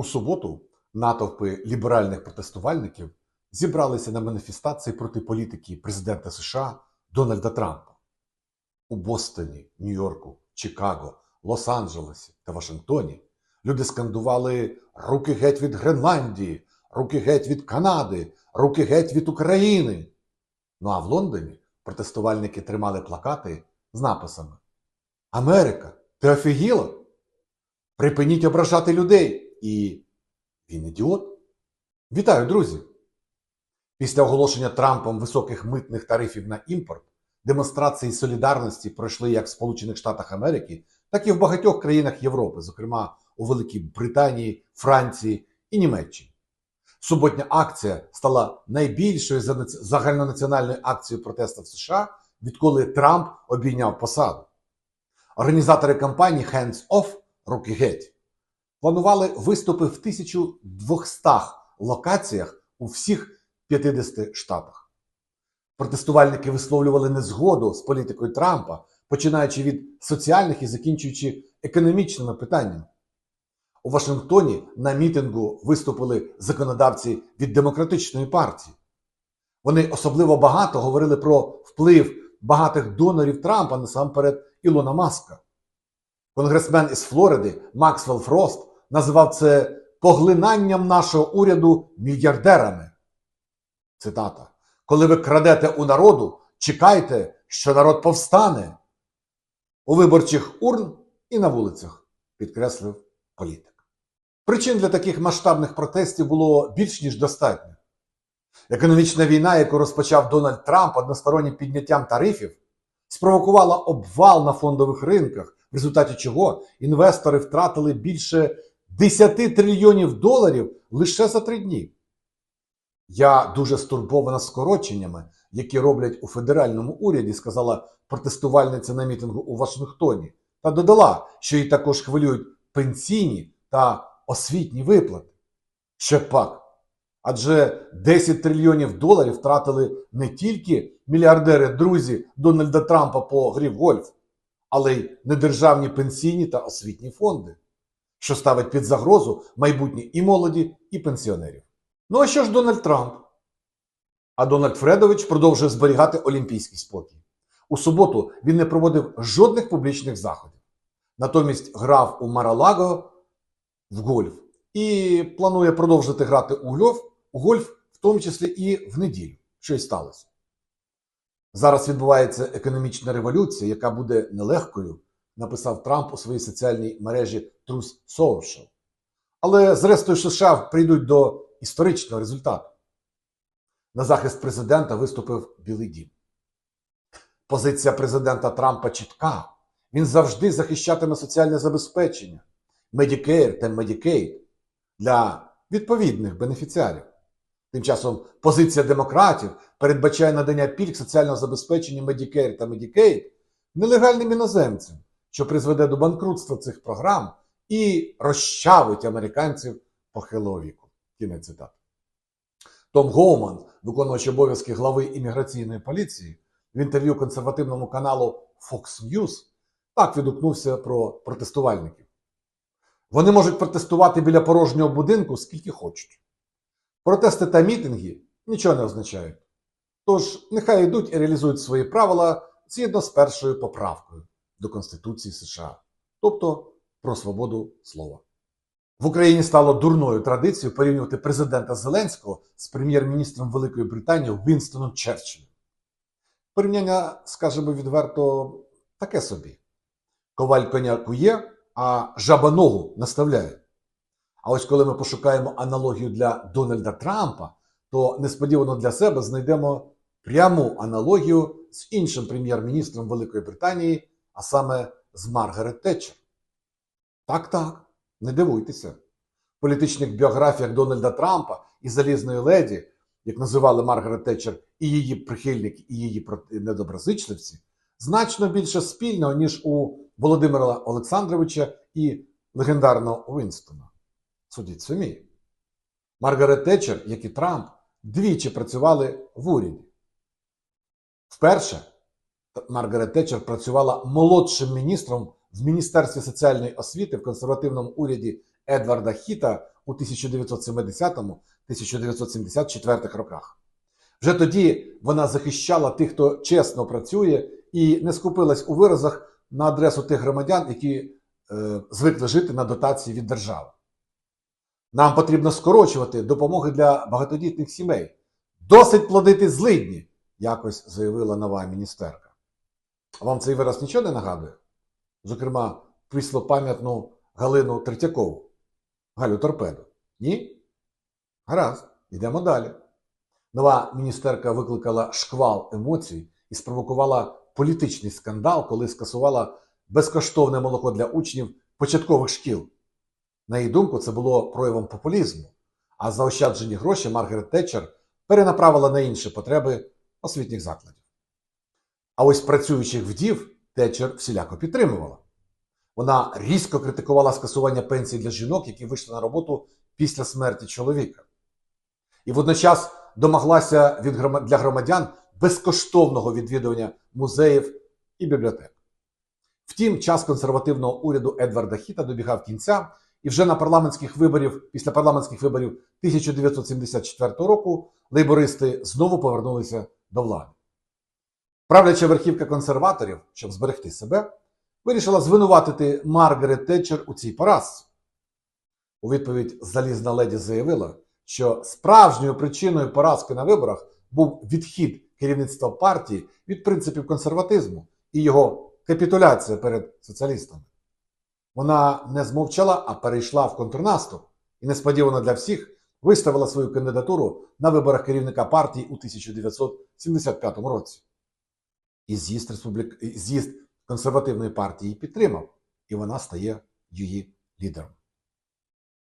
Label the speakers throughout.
Speaker 1: У суботу натовпи ліберальних протестувальників зібралися на маніфестації проти політики президента США Дональда Трампа. У Бостоні, Нью-Йорку, Чикаго, Лос-Анджелесі та Вашингтоні люди скандували руки геть від Гренландії, руки геть від Канади, руки геть від України. Ну а в Лондоні протестувальники тримали плакати з написами Америка, ти офігіла? Припиніть ображати людей. І він ідіот. Вітаю, друзі! Після оголошення Трампом високих митних тарифів на імпорт демонстрації солідарності пройшли як в Сполучених Штатах Америки, так і в багатьох країнах Європи, зокрема у Великій Британії, Франції і Німеччині. Суботня акція стала найбільшою за- загальнонаціональною акцією протесту в США, відколи Трамп обійняв посаду. Організатори кампанії Hands Off Руки геть планували виступи в 1200 локаціях у всіх 50 штатах. Протестувальники висловлювали незгоду з політикою Трампа, починаючи від соціальних і закінчуючи економічними питаннями. У Вашингтоні на мітингу виступили законодавці від демократичної партії. Вони особливо багато говорили про вплив багатих донорів Трампа насамперед Ілона Маска. Конгресмен із Флориди Максвелл Фрост називав це поглинанням нашого уряду мільярдерами. Цитата. Коли ви крадете у народу, чекайте, що народ повстане у виборчих урн і на вулицях, підкреслив політик. Причин для таких масштабних протестів було більш ніж достатньо. Економічна війна, яку розпочав Дональд Трамп одностороннім підняттям тарифів, спровокувала обвал на фондових ринках, в результаті чого інвестори втратили більше 10 трильйонів доларів лише за три дні. Я дуже стурбована скороченнями, які роблять у федеральному уряді, сказала протестувальниця на мітингу у Вашингтоні, та додала, що її також хвилюють пенсійні та освітні виплати. Ще пак. Адже 10 трильйонів доларів втратили не тільки мільярдери друзі Дональда Трампа по грі в гольф, але й недержавні пенсійні та освітні фонди, що ставить під загрозу майбутнє і молоді, і пенсіонерів. Ну а що ж Дональд Трамп? А Дональд Фредович продовжує зберігати олімпійський спокій. У суботу він не проводив жодних публічних заходів. Натомість грав у Маралаго в гольф і планує продовжити грати у гольф, у гольф, в тому числі і в неділю, що й сталося. Зараз відбувається економічна революція, яка буде нелегкою, написав Трамп у своїй соціальній мережі Truth Social. Але зрештою США прийдуть до історичного результату. На захист президента виступив Білий Дім. Позиція президента Трампа чітка. Він завжди захищатиме соціальне забезпечення, Medicare та Medicaid для відповідних бенефіціарів. Тим часом позиція демократів передбачає надання пільг соціального забезпечення Medicare та Medicaid нелегальним іноземцям, що призведе до банкрутства цих програм і розчавить американців похилого віку. Кінець цитати. Том Гоуман, виконувач обов'язки глави імміграційної поліції, в інтерв'ю консервативному каналу Fox News так відгукнувся про протестувальників. Вони можуть протестувати біля порожнього будинку скільки хочуть. Протести та мітинги нічого не означають. Тож нехай йдуть і реалізують свої правила згідно з першою поправкою до Конституції США, тобто про свободу слова. В Україні стало дурною традицією порівнювати президента Зеленського з прем'єр-міністром Великої Британії Вінстоном Черчиллем. Порівняння, скажімо відверто, таке собі. Коваль коня кує, а жаба ногу наставляє. А ось коли ми пошукаємо аналогію для Дональда Трампа, то несподівано для себе знайдемо пряму аналогію з іншим прем'єр-міністром Великої Британії, а саме з Маргарет Тетчер. Так, так, не дивуйтеся. В політичних біографіях Дональда Трампа і Залізної леді, як називали Маргарет Тетчер і її прихильники, і її недоброзичливці, значно більше спільного, ніж у Володимира Олександровича і легендарного Уінстона. Судіть самі. Маргарет Тетчер, як і Трамп, двічі працювали в уряді. Вперше Маргарет Тетчер працювала молодшим міністром в Міністерстві соціальної освіти в консервативному уряді Едварда Хіта у у 1970-1974 роках. Вже тоді вона захищала тих, хто чесно працює, і не скупилась у виразах на адресу тих громадян, які е, звикли жити на дотації від держави. Нам потрібно скорочувати допомоги для багатодітних сімей. Досить плодити злидні, якось заявила нова міністерка. Вам цей вираз нічого не нагадує? Зокрема, пам'ятну Галину Третьякову, Галю Торпеду. Ні? Гаразд, йдемо далі. Нова міністерка викликала шквал емоцій і спровокувала політичний скандал, коли скасувала безкоштовне молоко для учнів початкових шкіл. На її думку, це було проявом популізму, а заощаджені гроші Маргарет Тетчер перенаправила на інші потреби освітніх закладів. А ось працюючих вдів Тетчер всіляко підтримувала. Вона різко критикувала скасування пенсій для жінок, які вийшли на роботу після смерті чоловіка. І водночас домоглася від грома- для громадян безкоштовного відвідування музеїв і бібліотек. Втім, час консервативного уряду Едварда Хіта добігав кінця, і вже на парламентських виборів, після парламентських виборів 1974 року лейбористи знову повернулися до влади. Правляча верхівка консерваторів, щоб зберегти себе, вирішила звинуватити Маргарет Тетчер у цій поразці. У відповідь залізна леді заявила, що справжньою причиною поразки на виборах був відхід керівництва партії від принципів консерватизму і його капітуляція перед соціалістами. Вона не змовчала, а перейшла в контрнаступ і несподівано для всіх виставила свою кандидатуру на виборах керівника партії у 1975 році. І з'їзд, республік... з'їзд консервативної партії підтримав, і вона стає її лідером.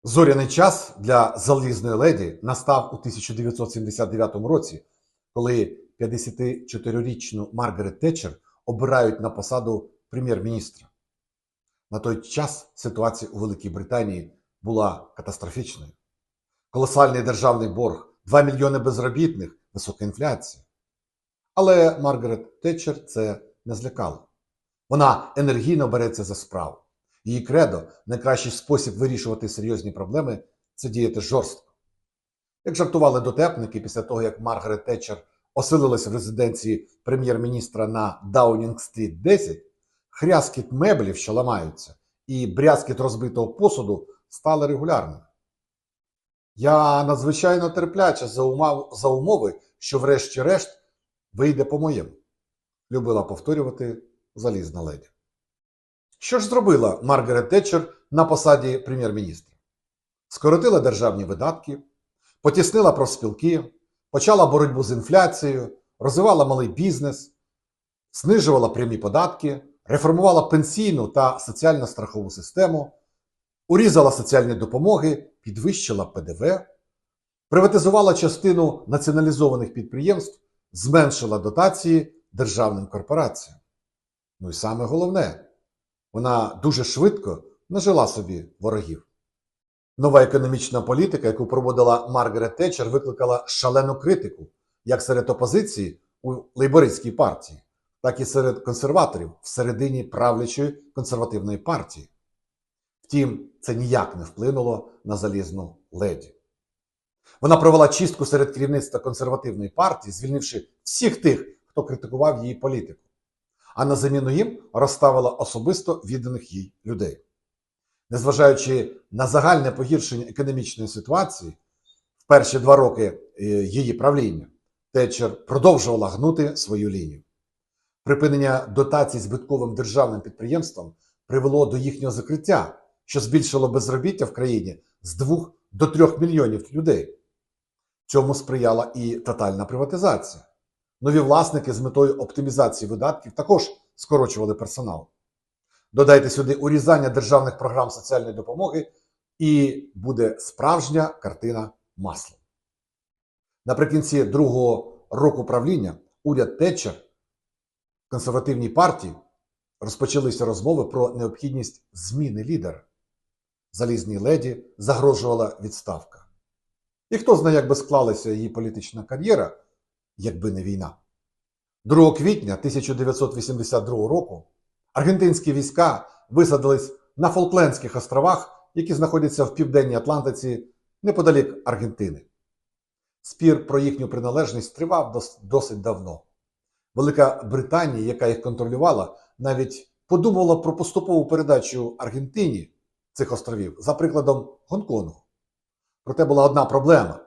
Speaker 1: Зоряний час для залізної леді настав у 1979 році, коли 54-річну Маргарет Тетчер обирають на посаду прем'єр-міністра. На той час ситуація у Великій Британії була катастрофічною. Колосальний державний борг, 2 мільйони безробітних, висока інфляція. Але Маргарет Тетчер це не злякало. Вона енергійно береться за справу. Її кредо найкращий спосіб вирішувати серйозні проблеми це діяти жорстко. Як жартували дотепники після того, як Маргарет Тетчер оселилась в резиденції прем'єр-міністра на Даунінг-стріт 10, хряскіт меблів, що ламаються, і брязкіт розбитого посуду стали регулярними. Я надзвичайно терпляча за, за умови, що врешті-решт вийде по-моєму, любила повторювати залізна леді. Що ж зробила Маргарет Тетчер на посаді прем'єр-міністра? Скоротила державні видатки, потіснила профспілки, почала боротьбу з інфляцією, розвивала малий бізнес, знижувала прямі податки, реформувала пенсійну та соціально-страхову систему, урізала соціальні допомоги, підвищила ПДВ, приватизувала частину націоналізованих підприємств, зменшила дотації державним корпораціям. Ну і саме головне, вона дуже швидко нажила собі ворогів. Нова економічна політика, яку проводила Маргарет Тетчер, викликала шалену критику як серед опозиції у лейбористській партії, так і серед консерваторів всередині правлячої консервативної партії. Втім, це ніяк не вплинуло на залізну леді. Вона провела чистку серед керівництва консервативної партії, звільнивши всіх тих, хто критикував її політику а на заміну їм розставила особисто відданих їй людей. Незважаючи на загальне погіршення економічної ситуації в перші два роки е, її правління, Тетчер продовжувала гнути свою лінію. Припинення дотацій збитковим державним підприємствам привело до їхнього закриття, що збільшило безробіття в країні з 2 до 3 мільйонів людей. Цьому сприяла і тотальна приватизація. Нові власники з метою оптимізації видатків також скорочували персонал. Додайте сюди урізання державних програм соціальної допомоги, і буде справжня картина маслом. Наприкінці другого року правління уряд Тетчер консервативній партії розпочалися розмови про необхідність зміни лідера. Залізній леді загрожувала відставка. І хто знає, як би склалася її політична кар'єра, якби не війна. 2 квітня 1982 року аргентинські війська висадились на Фолклендських островах, які знаходяться в південній Атлантиці неподалік Аргентини. Спір про їхню приналежність тривав досить давно. Велика Британія, яка їх контролювала, навіть подумала про поступову передачу Аргентині цих островів за прикладом Гонконгу. Проте була одна проблема: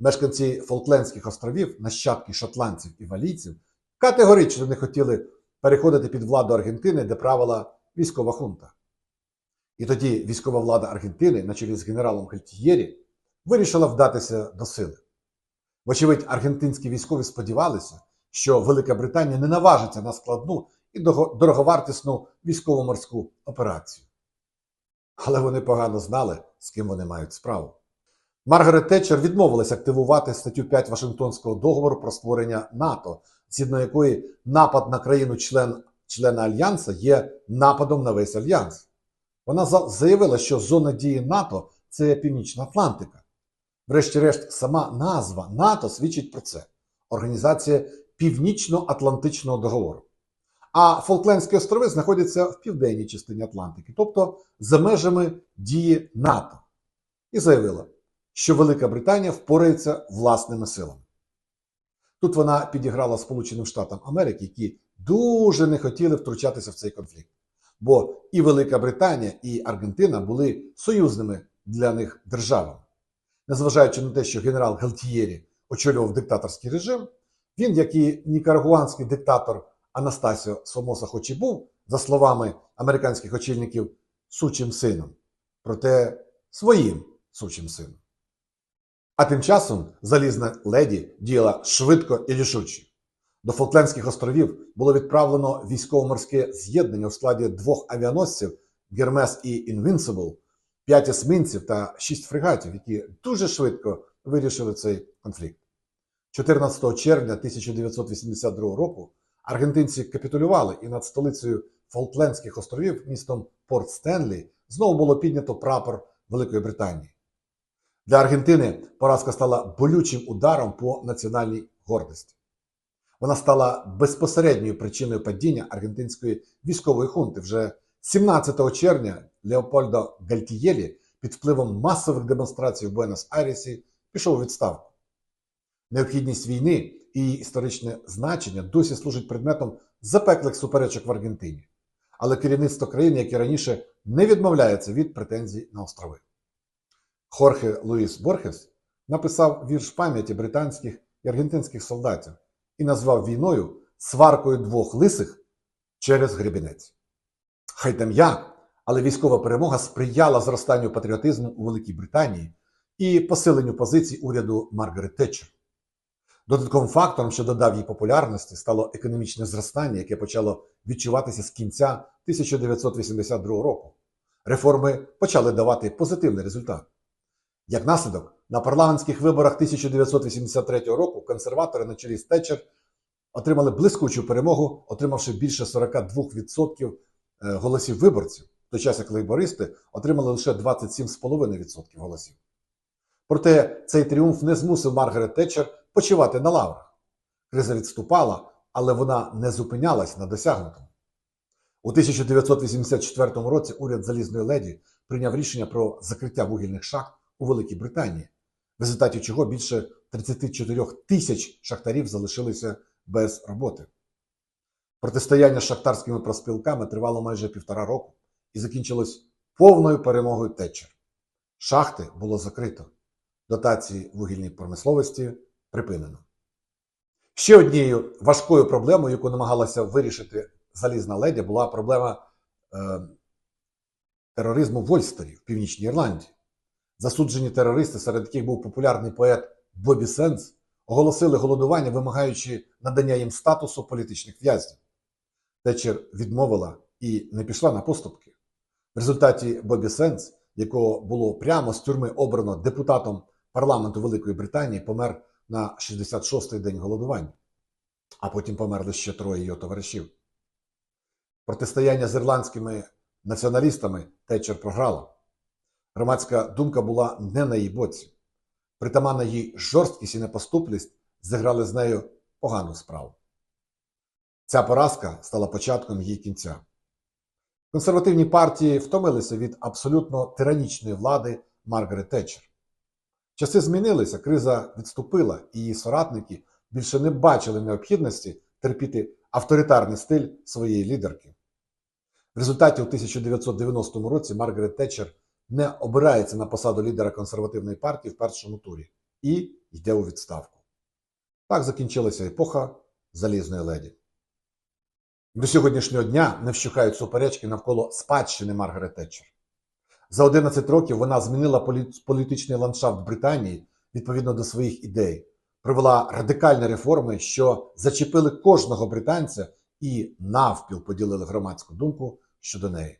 Speaker 1: мешканці Фолклендських островів, нащадки шотландців і валійців, категорично не хотіли переходити під владу Аргентини, де правила військова хунта. І тоді військова влада Аргентини, на чолі з генералом Гальтієрі, вирішила вдатися до сили. Вочевидь, аргентинські військові сподівалися, що Велика Британія не наважиться на складну і дороговартісну військово-морську операцію. Але вони погано знали, з ким вони мають справу. Маргарет Тетчер відмовилась активувати статтю 5 Вашингтонського договору про створення НАТО, згідно якої напад на країну член, члена Альянса є нападом на весь альянс. Вона заявила, що зона дії НАТО це Північна Атлантика. Врешті-решт, сама назва НАТО свідчить про це Організація Північно-Атлантичного договору. А Фолклендські острови знаходяться в південній частині Атлантики, тобто за межами дії НАТО. І заявила, що Велика Британія впорається власними силами. Тут вона підіграла Сполученим Штатам Америки, які дуже не хотіли втручатися в цей конфлікт. Бо і Велика Британія, і Аргентина були союзними для них державами. Незважаючи на те, що генерал Галтієрі очолював диктаторський режим, він, як і нікарагуанський диктатор Анастасіо Сомоса, хоч і був, за словами американських очільників, сучим сином, проте своїм сучим сином. А тим часом залізна леді діяла швидко і рішуче. До Фолклендських островів було відправлено військово-морське з'єднання у складі двох авіаносців Гермес і Інвінсибл, п'ять есмінців та шість фрегатів, які дуже швидко вирішили цей конфлікт. 14 червня 1982 року аргентинці капітулювали, і над столицею Фолклендських островів, містом Порт Стенлі, знову було піднято прапор Великої Британії. Для Аргентини поразка стала болючим ударом по національній гордості. Вона стала безпосередньою причиною падіння аргентинської військової хунти. Вже 17 червня Леопольдо Гальтієлі під впливом масових демонстрацій в Буенос-Айресі пішов у відставку. Необхідність війни і її історичне значення досі служить предметом запеклих суперечок в Аргентині. Але керівництво країни, як і раніше, не відмовляється від претензій на острови. Хорхе Луїс Борхес написав вірш пам'яті британських і аргентинських солдатів і назвав війною сваркою двох лисих через гребінець. Хай там я, але військова перемога сприяла зростанню патріотизму у Великій Британії і посиленню позицій уряду Маргарет Тетчер. Додатковим фактором, що додав їй популярності, стало економічне зростання, яке почало відчуватися з кінця 1982 року. Реформи почали давати позитивний результат. Як наслідок, на парламентських виборах 1983 року консерватори на чолі з Тетчер отримали блискучу перемогу, отримавши більше 42% голосів виборців, в той час як лейбористи отримали лише 27,5% голосів. Проте цей тріумф не змусив Маргарет Тетчер почивати на лаврах. Криза відступала, але вона не зупинялась на досягнутому. У 1984 році уряд залізної леді прийняв рішення про закриття вугільних шахт у Великій Британії, в результаті чого більше 34 тисяч шахтарів залишилися без роботи. Протистояння з шахтарськими проспілками тривало майже півтора року і закінчилось повною перемогою Тетчер. Шахти було закрито, дотації вугільній промисловості припинено. Ще однією важкою проблемою, яку намагалася вирішити залізна леді, була проблема е, тероризму в Вольстері в Північній Ірландії. Засуджені терористи, серед яких був популярний поет Бобі Сенс, оголосили голодування, вимагаючи надання їм статусу політичних в'язнів. Тетчер відмовила і не пішла на поступки. В результаті Бобі Сенс, якого було прямо з тюрми обрано депутатом парламенту Великої Британії, помер на 66-й день голодування, а потім померли ще троє його товаришів. Протистояння з ірландськими націоналістами Тетчер програла. Громадська думка була не на її боці. Притаманна їй жорсткість і непоступливість зіграли з нею погану справу. Ця поразка стала початком її кінця. Консервативні партії втомилися від абсолютно тиранічної влади Маргарет Тетчер. Часи змінилися, криза відступила, і її соратники більше не бачили необхідності терпіти авторитарний стиль своєї лідерки. В результаті у 1990 році Маргарет Тетчер не обирається на посаду лідера консервативної партії в першому турі і йде у відставку. Так закінчилася епоха залізної леді. До сьогоднішнього дня не вщухають суперечки навколо спадщини Маргарет Тетчер. За 11 років вона змінила політичний ландшафт Британії відповідно до своїх ідей, провела радикальні реформи, що зачепили кожного британця і навпіл поділили громадську думку щодо неї.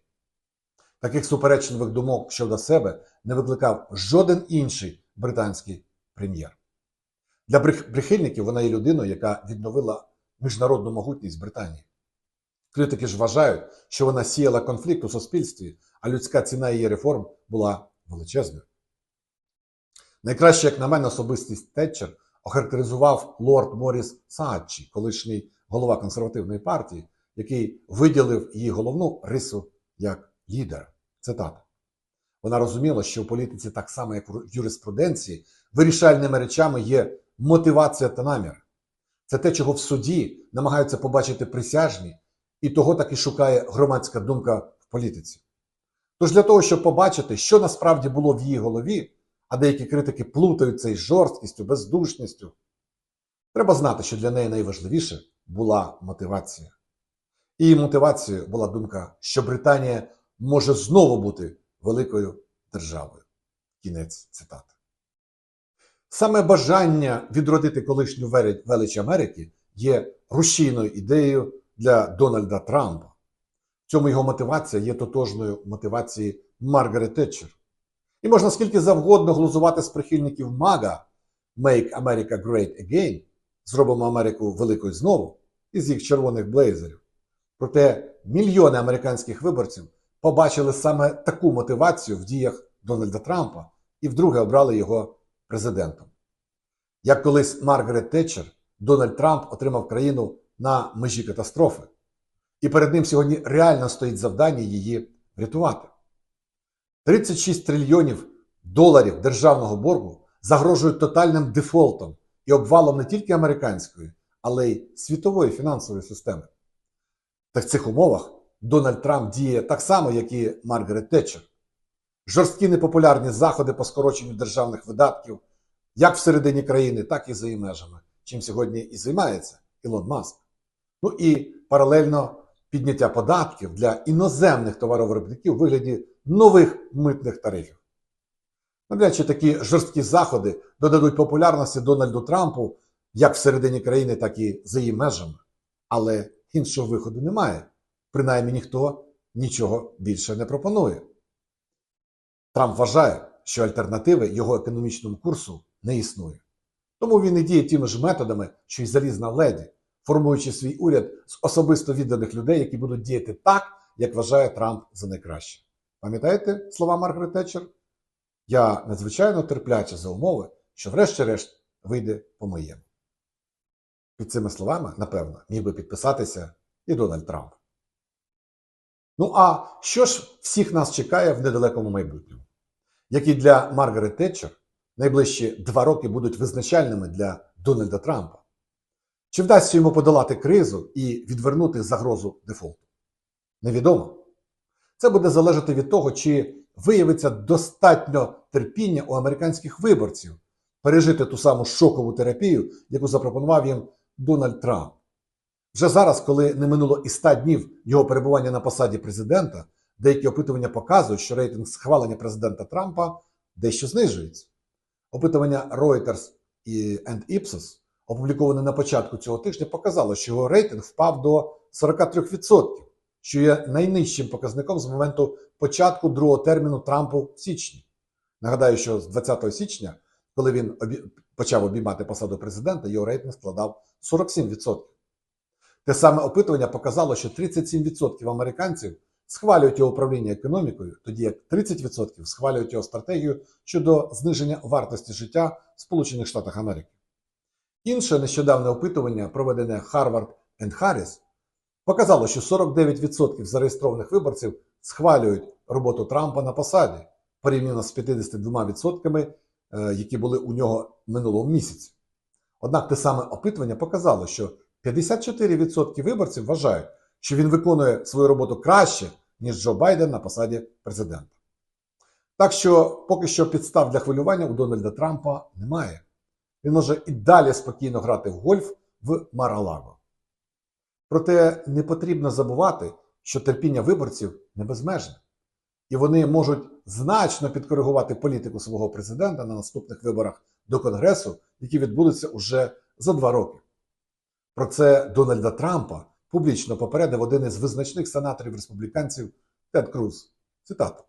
Speaker 1: Таких суперечливих думок щодо себе не викликав жоден інший британський прем'єр. Для прихильників вона є людиною, яка відновила міжнародну могутність Британії. Критики ж вважають, що вона сіяла конфлікт у суспільстві, а людська ціна її реформ була величезною. Найкраще, як на мене, особистість Тетчер охарактеризував лорд Моріс Саатчі, колишній голова консервативної партії, який виділив її головну рису як лідер. Цитата. Вона розуміла, що в політиці, так само як в юриспруденції, вирішальними речами є мотивація та намір. Це те, чого в суді намагаються побачити присяжні, і того таки шукає громадська думка в політиці. Тож для того, щоб побачити, що насправді було в її голові, а деякі критики плутають це із жорсткістю, бездушністю, треба знати, що для неї найважливіше була мотивація. Її мотивацією була думка, що Британія може знову бути великою державою. Кінець цитати. Саме бажання відродити колишню велич- Америки є рушійною ідеєю для Дональда Трампа. В цьому його мотивація є тотожною мотивації Маргарет Тетчер. І можна скільки завгодно глузувати з прихильників МАГА Make America Great Again, зробимо Америку великою знову, із їх червоних блейзерів. Проте мільйони американських виборців побачили саме таку мотивацію в діях Дональда Трампа і вдруге обрали його президентом. Як колись Маргарет Тетчер, Дональд Трамп отримав країну на межі катастрофи. І перед ним сьогодні реально стоїть завдання її врятувати. 36 трильйонів доларів державного боргу загрожують тотальним дефолтом і обвалом не тільки американської, але й світової фінансової системи. Та в цих умовах Дональд Трамп діє так само, як і Маргарет Тетчер. Жорсткі непопулярні заходи по скороченню державних видатків як всередині країни, так і за її межами, чим сьогодні і займається Ілон Маск. Ну і паралельно підняття податків для іноземних товаровиробників у вигляді нових митних тарифів. Навряд чи такі жорсткі заходи додадуть популярності Дональду Трампу як всередині країни, так і за її межами. Але іншого виходу немає. Принаймні ніхто нічого більше не пропонує. Трамп вважає, що альтернативи його економічному курсу не існує. Тому він і діє тими ж методами, що й залізна леді, формуючи свій уряд з особисто відданих людей, які будуть діяти так, як вважає Трамп за найкраще. Пам'ятаєте слова Маргарет Тетчер? Я надзвичайно терпляче за умови, що врешті-решт вийде по-моєму. Під цими словами, напевно, міг би підписатися і Дональд Трамп. Ну а що ж всіх нас чекає в недалекому майбутньому? Як і для Маргарет Тетчер, найближчі два роки будуть визначальними для Дональда Трампа. Чи вдасться йому подолати кризу і відвернути загрозу дефолту? Невідомо. Це буде залежати від того, чи виявиться достатньо терпіння у американських виборців пережити ту саму шокову терапію, яку запропонував їм Дональд Трамп. Вже зараз, коли не минуло і 100 днів його перебування на посаді президента, деякі опитування показують, що рейтинг схвалення президента Трампа дещо знижується. Опитування Reuters і Ipsos, опубліковане на початку цього тижня, показало, що його рейтинг впав до 43%, що є найнижчим показником з моменту початку другого терміну Трампу в січні. Нагадаю, що з 20 січня, коли він обі... почав обіймати посаду президента, його рейтинг складав 47%. Те саме опитування показало, що 37% американців схвалюють його управління економікою, тоді як 30% схвалюють його стратегію щодо зниження вартості життя в Сполучених Штатах Америки. Інше нещодавне опитування, проведене Harvard Harris, показало, що 49% зареєстрованих виборців схвалюють роботу Трампа на посаді порівняно з 52% е, які були у нього минулого місяці. Однак те саме опитування показало, що 54% виборців вважають, що він виконує свою роботу краще, ніж Джо Байден на посаді президента. Так що поки що підстав для хвилювання у Дональда Трампа немає. Він може і далі спокійно грати в гольф в Маралаго. Проте не потрібно забувати, що терпіння виборців не безмежне, і вони можуть значно підкоригувати політику свого президента на наступних виборах до Конгресу, які відбудуться уже за два роки. Про це Дональда Трампа публічно попередив один із визначних сенаторів республіканців Тед Круз. Цитата.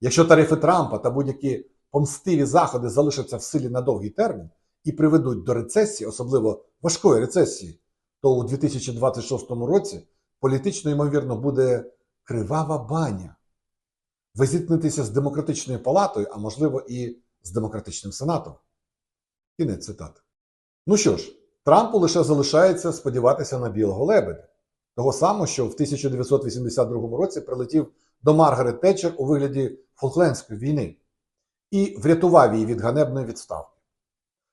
Speaker 1: Якщо тарифи Трампа та будь-які помстиві заходи залишаться в силі на довгий термін і приведуть до рецесії, особливо важкої рецесії, то у 2026 році політично ймовірно буде кривава баня. Ви зіткнетеся з демократичною палатою, а можливо і з демократичним сенатом. Кінець цитати. Ну що ж, Трампу лише залишається сподіватися на білого лебедя, того самого, що в 1982 році прилетів до Маргарет Тетчер у вигляді Фолклендської війни і врятував її від ганебної відставки.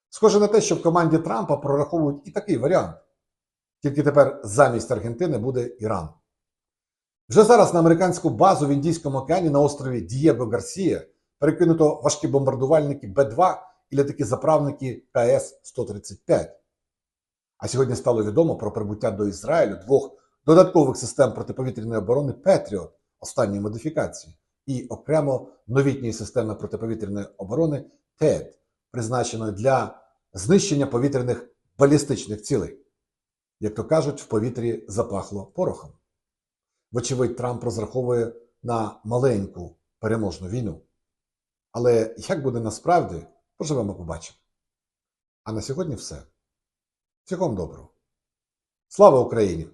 Speaker 1: Схоже на те, що в команді Трампа прораховують і такий варіант. Тільки тепер замість Аргентини буде Іран. Вже зараз на американську базу в Індійському океані на острові Дієго Гарсія перекинуто важкі бомбардувальники Б-2 і літаки-заправники КС-135. А сьогодні стало відомо про прибуття до Ізраїлю двох додаткових систем протиповітряної оборони Петріот останньої модифікації і окремо новітньої системи протиповітряної оборони ТЕД, призначеної для знищення повітряних балістичних цілей. Як то кажуть, в повітрі запахло порохом. Вочевидь, Трамп розраховує на маленьку переможну війну. Але як буде насправді, поживемо побачимо. А на сьогодні все. Всього вам доброго. Слава Україні!